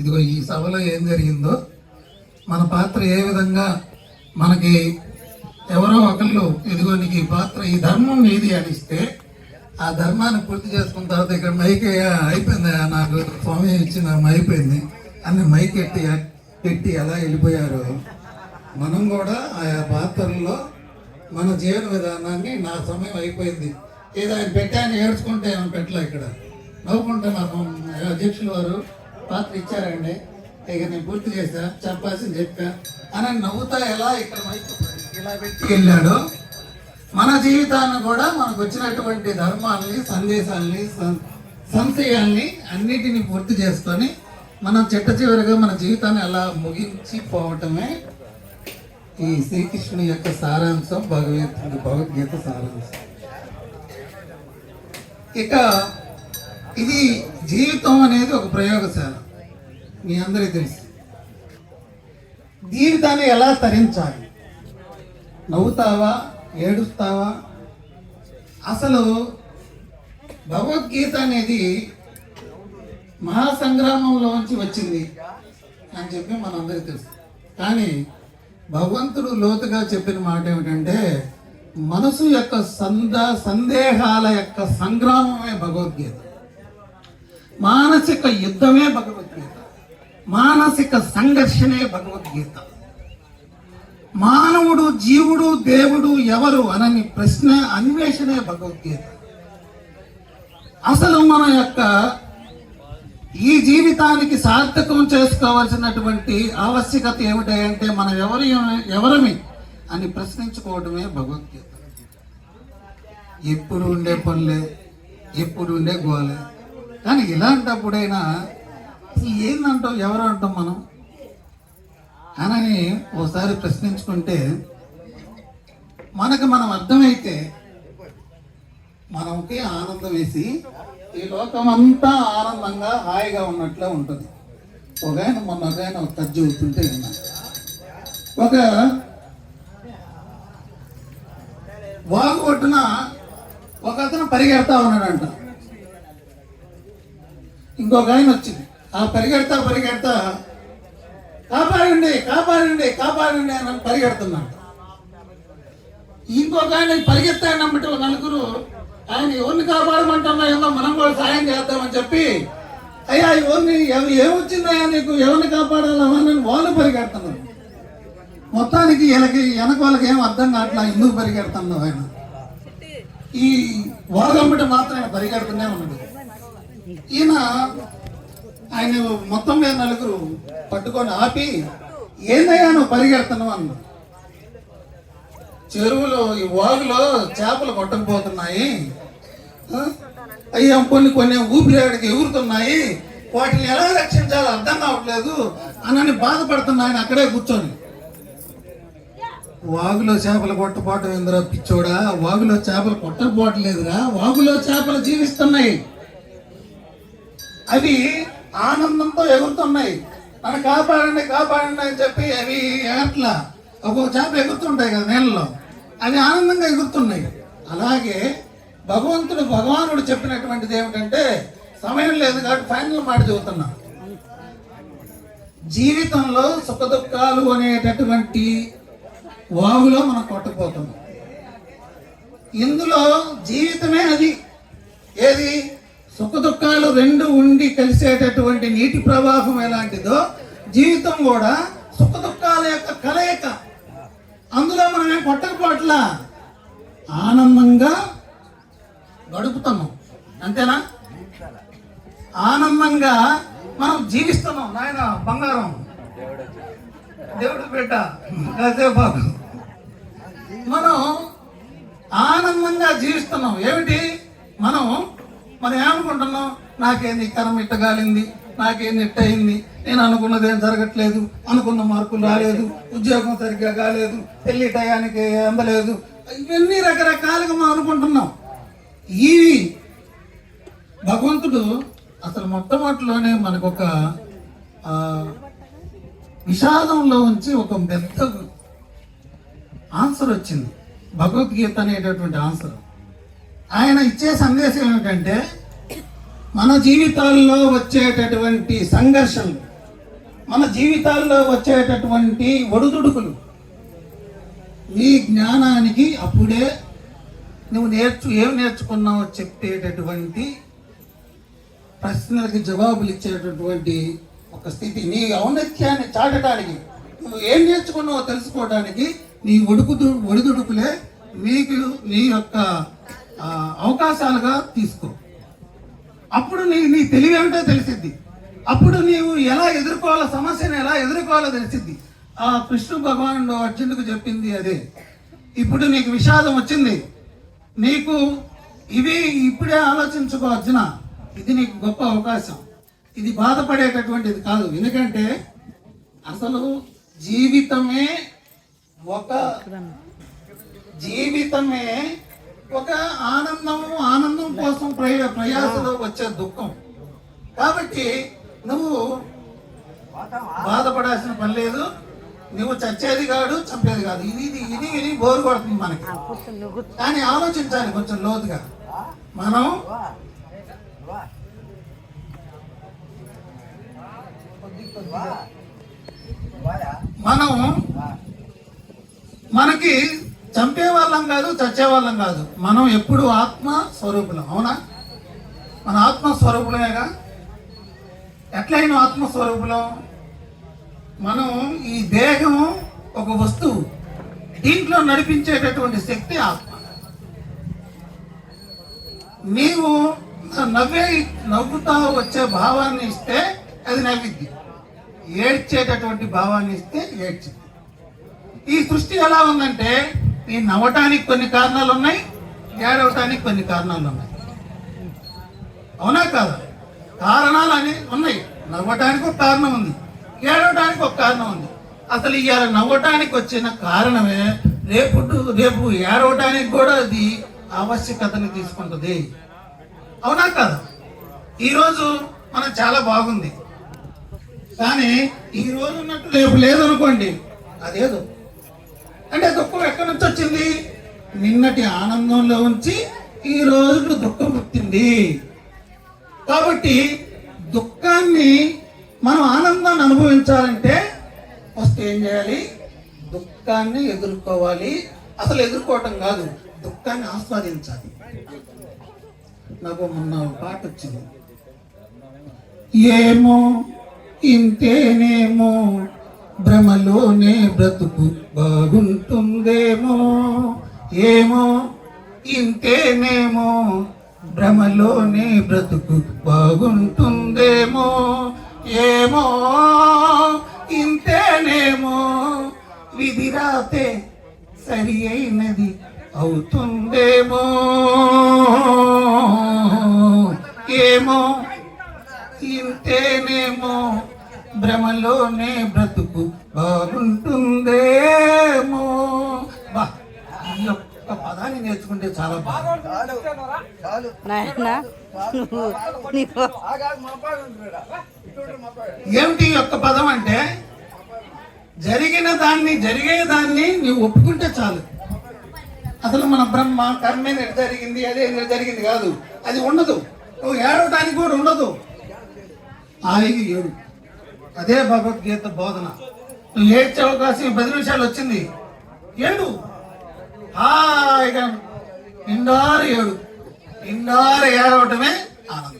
ఇదిగో ఈ సభలో ఏం జరిగిందో మన పాత్ర ఏ విధంగా మనకి ఎవరో ఒకళ్ళు ఇదిగో నీకు ఈ పాత్ర ఈ ధర్మం నీది అనిస్తే ఆ ధర్మాన్ని పూర్తి చేసుకున్న తర్వాత ఇక్కడ మైక్ అయిపోయింది? నాకు స్వామి ఇచ్చిన అయిపోయింది అని మైక్ ఎట్టి పెట్టి ఎలా వెళ్ళిపోయారు. మనం కూడా ఆయా పాత్రల్లో మన జీవన విధానాన్ని నా సమయం అయిపోయింది. ఏదో ఆయన పెట్టాను ఏడ్చుకుంటే ఏమైనా పెట్టలే ఇక్కడ? నవ్వుకుంటే మనం అధ్యక్షులు వారు. పాత్ర ఇచ్చారండి. ఇక నేను పూర్తి చేశా చెప్పాల్సింది చెప్పా. అని నవ్వుతా ఎలా ఇక్కడ ఇలా పెట్టి వెళ్ళాడు. మన జీవితాన్ని కూడా మనకు వచ్చినటువంటి ధర్మాల్ని సందేశాల్ని సం- సంశయాల్ని అన్నిటిని పూర్తి చేసుకొని మనం చిట్ట చివరిగా మన జీవితాన్ని అలా ముగించి పోవటమే ఈ శ్రీకృష్ణుని యొక్క సారాంశం భగవద్గీత భగవద్గీత సారాంశం. ఇక ఇది జీవితం అనేది ఒక ప్రయోగశాల. మీ అందరికీ తెలుసు. జీవితాన్ని ఎలా తరించాలి? నవ్వుతావా? ఏడుస్తావా? అసలు భగవద్గీత అనేది మహాసంగ్రామంలోంచి వచ్చింది అని చెప్పి మనందరికీ తెలుసు. కానీ భగవంతుడు లోతుగా చెప్పిన మాట ఏమిటంటే మనసు యొక్క సంద సందేహాల యొక్క సంగ్రామమే భగవద్గీత. మానసిక యుద్ధమే భగవద్గీత. మానసిక సంఘర్షణే భగవద్గీత. మానవుడు జీవుడు దేవుడు ఎవరు అనని ప్రశ్న అన్వేషణే భగవద్గీత. అసలు మన యొక్క ఈ జీవితానికి సార్థకం చేసుకోవాల్సినటువంటి ఆవశ్యకత ఏమిటంటే మనం ఎవరి ఎవరమి అని ప్రశ్నించుకోవడమే భగవద్గీత. ఎప్పుడు ఉండే పనులే ఎప్పుడు ఉండే గోలే. కానీ ఇలాంటప్పుడైనా అసలు ఏందంటాం ఎవరు అంటాం మనం? అని ఓసారి ప్రశ్నించుకుంటే మనకు మనం అర్థమైతే మనకి ఆనందం వేసి ఈ లోకం అంతా ఆనందంగా హాయిగా ఉన్నట్లే ఉంటుంది. ఒక ఆయన మొన్న ఒక ఆయన ఒక తజ్జి చెబుతుంటే ఒక వాగు ఒడ్డున ఒక అతను పరిగెడతా ఉన్నాడంట. ఇంకొక ఆయన వచ్చింది. ఆ పరిగెడతా పరిగెడతా కాపాడండి కాపాడండి కాపాడండి అని పరిగెడుతున్నాడు. ఇంకొక ఆయన పరిగెత్తాడన్నమాట నలుగురు ఆయన ఎవరిని కాపాడమంటున్నా ఏమో మనం కూడా సాయం చేద్దామని చెప్పి అయ్యా ఎవరిని ఎవరు ఏమొచ్చిందయ్యా నీకు? ఎవరిని కాపాడాలా? అని వాళ్ళు పరిగెడుతున్నాను మొత్తానికి వీళ్ళకి వెనక వాళ్ళకి ఏం అర్థం కావట్లా? ఎందుకు పరిగెడుతున్నావు ఆయన? ఈ వాగమ్మటి మాత్రం ఆయన పరిగెడుతూనే ఉన్నాడు. ఈయన ఆయన మొత్తం మీద నలుగురు పట్టుకొని ఆపి ఏందయ్యా నువ్వు పరిగెడుతున్నావు? అన్నాడు. చెరువులో ఈ వాగులో చేపలు కొట్టకపోతున్నాయి. అయ్యా కొన్ని కొన్ని ఊపిరాడికి ఎగురుతున్నాయి. వాటిని ఎలా రక్షించాలో అర్థం కావట్లేదు. అని బాధపడుతున్నా ఆయన అక్కడే కూర్చొని. వాగులో చేపలు కొట్టపోవటం ఏందిరా పిచ్చోడా? వాగులో చేపలు కొట్టకపోవట్లేదురా వాగులో చేపలు జీవిస్తున్నాయి. అవి ఆనందంతో ఎగురుతున్నాయి. నన్ను కాపాడండి కాపాడండి అని చెప్పి అవి ఎగట్లా ఒక్కొక్క చేప ఎగురుతుంటాయి కదా నీళ్ళలో. అవి ఆనందంగా ఎగురుతున్నాయి. అలాగే భగవంతుడు భగవానుడు చెప్పినటువంటిది ఏమిటంటే సమయం లేదు కాబట్టి ఫైనల్ మాట చెబుతున్నా. జీవితంలో సుఖ దుఃఖాలు అనేటటువంటి వాగులో మనం కొట్టపోతున్నాం ఇందులో జీవితమే అది. ఏది? దుఃఖాలు రెండు ఉండి కలిసేటటువంటి నీటి ప్రవాహం ఎలాంటిదో జీవితం కూడా సుఖ దుఃఖాల యొక్క కలయిక. అందులో మనం ఏం కొట్టకపోవట్లా? ఆనందంగా గడుపుతున్నాం అంతేనా? ఆనందంగా మనం జీవిస్తున్నాం నాయన బంగారం. దేవుడు బిడ్డ కాసేపు మనం ఆనందంగా జీవిస్తున్నాం. ఏమిటి? మనం మనం ఏమనుకుంటున్నాం నాకేంది కరం ఇట్టగాలింది నాకేంది ఇట్ట అయింది నేను అనుకున్నది ఏం జరగట్లేదు అనుకున్న మార్కులు రాలేదు ఉద్యోగం సరిగ్గా కాలేదు పెళ్ళి టయానికి అందలేదు. ఇవన్నీ రకరకాలుగా మనం అనుకుంటున్నాం. ఇవి భగవంతుడు అసలు మొట్టమొదటిలోనే మనకు ఒక విషాదంలో ఉంచి ఒక పెద్ద ఆన్సర్ వచ్చింది. భగవద్గీత అనేటటువంటి ఆన్సర్ ఆయన ఇచ్చే సందేశం ఏమిటంటే మన జీవితాల్లో వచ్చేటటువంటి సంఘర్షణలు మన జీవితాల్లో వచ్చేటటువంటి ఒడుదుడుకులు నీ జ్ఞానానికి అప్పుడే నువ్వు నేర్చు ఏం నేర్చుకున్నావో చెప్పేటటువంటి ప్రశ్నలకి జవాబులు ఇచ్చేటటువంటి ఒక స్థితి. నీ ఔన్నత్యాన్ని చాటడానికి నువ్వు ఏం నేర్చుకున్నావో తెలుసుకోవడానికి నీ ఒడుకు ఒడిదుడుకులే నీకు నీ యొక్క అవకాశాలుగా తీసుకో. అప్పుడు నీ నీ తెలివి ఏమిటో తెలిసిద్ది. అప్పుడు నీవు ఎలా ఎదుర్కోవాలో సమస్యను ఎలా ఎదుర్కోవాలో తెలిసిద్ది. ఆ కృష్ణ భగవానుడు అర్జునుడికి చెప్పింది అదే. ఇప్పుడు నీకు విషాదం వచ్చింది. నీకు ఇవి ఇప్పుడే ఆలోచించుకో అర్జున. ఇది నీకు గొప్ప అవకాశం. ఇది బాధపడేటటువంటిది కాదు. ఎందుకంటే అసలు జీవితమే ఒక జీవితమే ఒక ఆనందం ఆనందం కోసం ప్రయ ప్రయాసలో వచ్చే దుఃఖం. కాబట్టి నువ్వు బాధపడాల్సిన పని లేదు. నువ్వు చచ్చేది కాదు చంపేది కాదు. ఇది ఇది ఇది ఇది బోరు కొడుతుంది మనకి. కానీ ఆలోచించాలి కొంచెం లోతుగా. మనం మనం మనకి చంపే వాళ్ళం కాదు చచ్చే వాళ్ళం కాదు. మనం ఎప్పుడు ఆత్మ స్వరూపులం అవునా? మన ఆత్మ స్వరూపులమేగా ఎట్లయిన ఆత్మ స్వరూపులం మనం ఈ దేహం ఒక వస్తువు దీంట్లో నడిపించేటటువంటి శక్తి ఆత్మ. నీవు నవ్వే నవ్వుతా వచ్చే భావాన్ని ఇస్తే అది నవ్విద్ది ఏడ్చేటటువంటి భావాన్ని ఇస్తే ఏడ్చింది ఈ సృష్టి ఎలా ఉందంటే ఈ నవ్వటానికి కొన్ని కారణాలు ఉన్నాయి ఏడవటానికి కొన్ని కారణాలు ఉన్నాయి. అవునా కాదా? కారణాలు అని ఉన్నాయి. నవ్వటానికి ఒక కారణం ఉంది ఏడవటానికి ఒక కారణం ఉంది. అసలు ఇవాళ నవ్వటానికి వచ్చిన కారణమే రేపు రేపు ఏడవటానికి కూడా అది ఆవశ్యకతని తీసుకుంటుంది. అవునా కాదా? ఈరోజు మనం చాలా బాగుంది. కానీ ఈ రోజు ఉన్నట్టు రేపు లేదనుకోండి అదేదో అంటే దుఃఖం ఎక్కడి నుంచి వచ్చింది? నిన్నటి ఆనందంలో ఉంచి ఈ రోజు దుఃఖం పుట్టింది. కాబట్టి దుఃఖాన్ని మనం ఆనందాన్ని అనుభవించాలంటే ఫస్ట్ ఏం చేయాలి? దుఃఖాన్ని ఎదుర్కోవాలి. అసలు ఎదుర్కోవటం కాదు దుఃఖాన్ని ఆస్వాదించాలి. నాకు మొన్న పాట వచ్చింది. ఏమో ఇంతేనేమో భ్రమలోనే బ్రతుకు బాగుంటుందేమో ఏమో ఇంతేనేమో. భ్రమలోనే బ్రతుకు బాగుంటుందేమో ఏమో ఇంతేనేమో. విధి రాతే సరి అయినది అవుతుందేమో ఏమో ఇంతేనేమో. భ్రమలోనే బ్రతుకు బాగుంటుందేమో. ఈ యొక్క పదాన్ని నేర్చుకుంటే చాలా నువ్వు ఏమిటి ఈ యొక్క పదం అంటే? జరిగిన దాన్ని జరిగే దాన్ని నీవు ఒప్పుకుంటే చాలు. అసలు మన బ్రహ్మ కర్మే జరిగింది అదే జరిగింది కాదు. అది ఉండదు. నువ్వు ఏడవడానికి కూడా ఉండదు. హాయిగా ఏడు. అదే భగవద్గీత బోధన. నువ్వు అవకాశం పది నిమిషాలు వచ్చింది. ఏడు. హాయిగా నిండారు ఏడు. నిండారు ఏడవటమే ఆనందం.